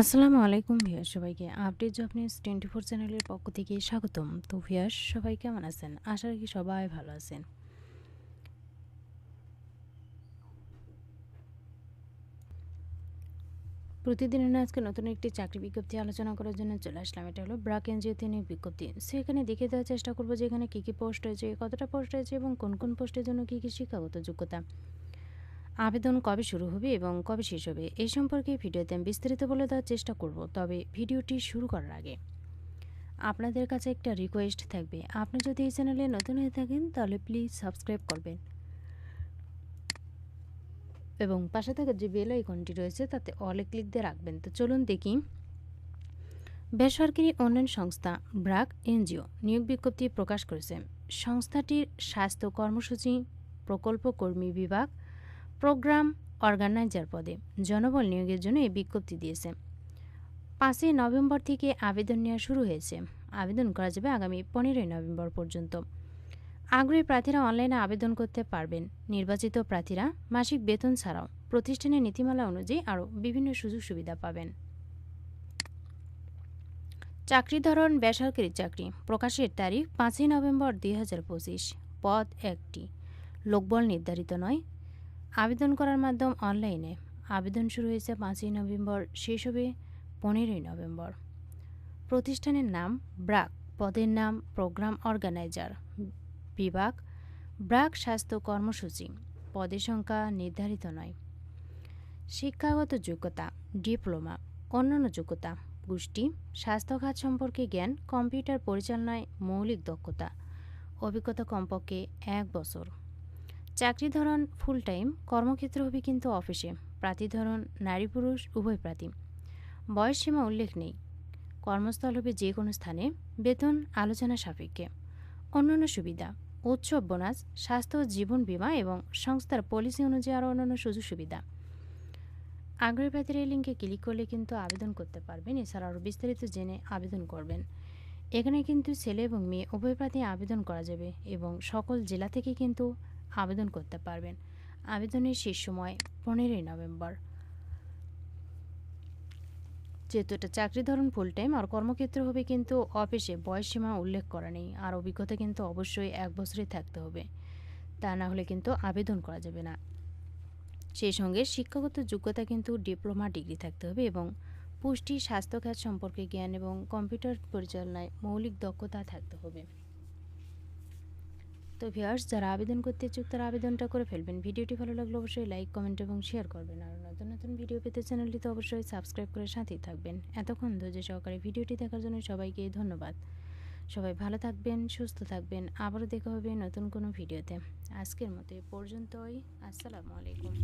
আসসালামু আলাইকুম ভিয়াস সবাইকে update job news twenty four চ্যানেলের পক্ষ থেকে স্বাগতম। তো ভিয়াস সবাই কেমন আছেন? আশা রাখি সবাই ভালো আছেন। প্রতিদিনের আজকে নতুন একটি চাকরি বিজ্ঞপ্তি আলোচনা করার জন্য চলে আসলাম। এটা হলো ব্রাক এনজিওতে নিয়োগ বিজ্ঞপ্তি। সো এখানে দেখে দেওয়ার চেষ্টা করব যে এখানে কী কী পোস্ট হয়েছে কতটা পোস্ট হয়েছে এবং কোন কোন পোস্টের জন্য কী কী শিক্ষাগত যোগ্যতা। আবেদন কবে শুরু হবে এবং কবে শেষ হবে এই সম্পর্কে ভিডিওতে আমি বিস্তারিত বলে দেওয়ার চেষ্টা করব, তবে ভিডিওটি শুরু করার আগে। আপনাদের কাছে একটা রিকোয়েস্ট থাকবে। আপনি যদি এই চ্যানেলে নতুন হয়ে থাকেন, তাহলে প্লিজ সাবস্ক্রাইব করবেন। এবং পাশে থাকা যে বেল আইকনটি রয়েছে, তাতে অলে ক্লিক দিয়ে রাখবেন। তো চলুন দেখি। বেসরকারি উন্নয়ন সংস্থা ব্রাক এনজিও নিয়োগ বিজ্ঞপ্তি প্রকাশ করেছে। সংস্থাটির স্বাস্থ্য কর্মসূচি প্রকল্প কর্মী বিভাগ প্রোগ্রাম অর্গানাইজার পদে জনবল নিয়োগের জন্য এই বিজ্ঞপ্তি দিয়েছে। পাঁচই নভেম্বর থেকে আবেদন নেওয়া শুরু হয়েছে। আবেদন করা যাবে আগামী পনেরোই নভেম্বর পর্যন্ত। আগ্রহী প্রার্থীরা অনলাইনে আবেদন করতে পারবেন। নির্বাচিত প্রার্থীরা মাসিক বেতন ছাড়াও প্রতিষ্ঠানের নীতিমালা অনুযায়ী আরও বিভিন্ন সুযোগ সুবিধা পাবেন। চাকরি ধরন বেসরকারি চাকরি প্রকাশের তারিখ পাঁচই নভেম্বর দুই হাজার পঁচিশ। পদ একটি। লোকবল নির্ধারিত নয় আবেদন করার মাধ্যম অনলাইনে। আবেদন শুরু হয়েছে পাঁচই নভেম্বর, শেষ হবে পনেরোই নভেম্বর। প্রতিষ্ঠানের নাম ব্রাক, পদের নাম প্রোগ্রাম অর্গানাইজার। বিভাগ, ব্রাক স্বাস্থ্য কর্মসূচি। পদের সংখ্যা নির্ধারিত নয়। শিক্ষাগত যোগ্যতা, ডিপ্লোমা, অন্যান্য যোগ্যতা পুষ্টি স্বাস্থ্যখাত সম্পর্কে জ্ঞান, কম্পিউটার পরিচালনায় মৌলিক দক্ষতা। অভিজ্ঞতা কমপক্ষে এক বছর। চাকরি ধরন ফুল টাইম কর্মক্ষেত্র হবে কিন্তু অফিসে প্রার্থী ধরন নারী পুরুষ, উভয় প্রার্থী। বয়স সীমা উল্লেখ নেই। কর্মস্থল হবে যে কোনো স্থানে। বেতন আলোচনা সাপেক্ষে। অন্যান্য সুবিধা, উৎসব বোনাস, স্বাস্থ্য, জীবন বীমা এবং সংস্থার পলিসি অনুযায়ী আরও অন্যান্য সুযোগ সুবিধা। আগ্রহী প্রার্থীর এই লিঙ্কে ক্লিক করলে কিন্তু আবেদন করতে পারবেন। এছাড়া আরও বিস্তারিত জেনে আবেদন করবেন। এখানে কিন্তু ছেলে এবং মেয়ে, উভয় প্রার্থী আবেদন করা যাবে এবং সকল জেলা থেকে কিন্তু আবেদন করতে পারবেন। আবেদনের শেষ সময় পনেরোই নভেম্বর। যেহেতু এটা চাকরি ধরন ফুল টাইম আর কর্মক্ষেত্র হবে কিন্তু অফিসে বয়সসীমা উল্লেখ করা নেই, আর অভিজ্ঞতা কিন্তু অবশ্যই এক বছরই থাকতে হবে। তা না হলে কিন্তু আবেদন করা যাবে না। সেই সঙ্গে শিক্ষাগত যোগ্যতা কিন্তু ডিপ্লোমা ডিগ্রি থাকতে হবে এবং পুষ্টি স্বাস্থ্যখাত সম্পর্কে জ্ঞান এবং কম্পিউটার পরিচালনায় মৌলিক দক্ষতা থাকতে হবে। তো ভিউয়ার্স, যারা আবেদন করতে ইচ্ছুক তারা আবেদনটা করে ফেলবেন। ভিডিওটি ভালো লাগলে অবশ্যই লাইক, কমেন্ট এবং শেয়ার করবেন। আর নতুন নতুন ভিডিও পেতে চ্যানেলটি তো অবশ্যই সাবস্ক্রাইব করে সাথেই থাকবেন। এতক্ষণ ধৈর্য সহকারে ভিডিওটি দেখার জন্য সবাইকে ধন্যবাদ। সবাই ভালো থাকবেন, সুস্থ থাকবেন। আবারও দেখা হবে নতুন কোনো ভিডিওতে। আজকের মতো এ পর্যন্তই। আসসালামু আলাইকুম।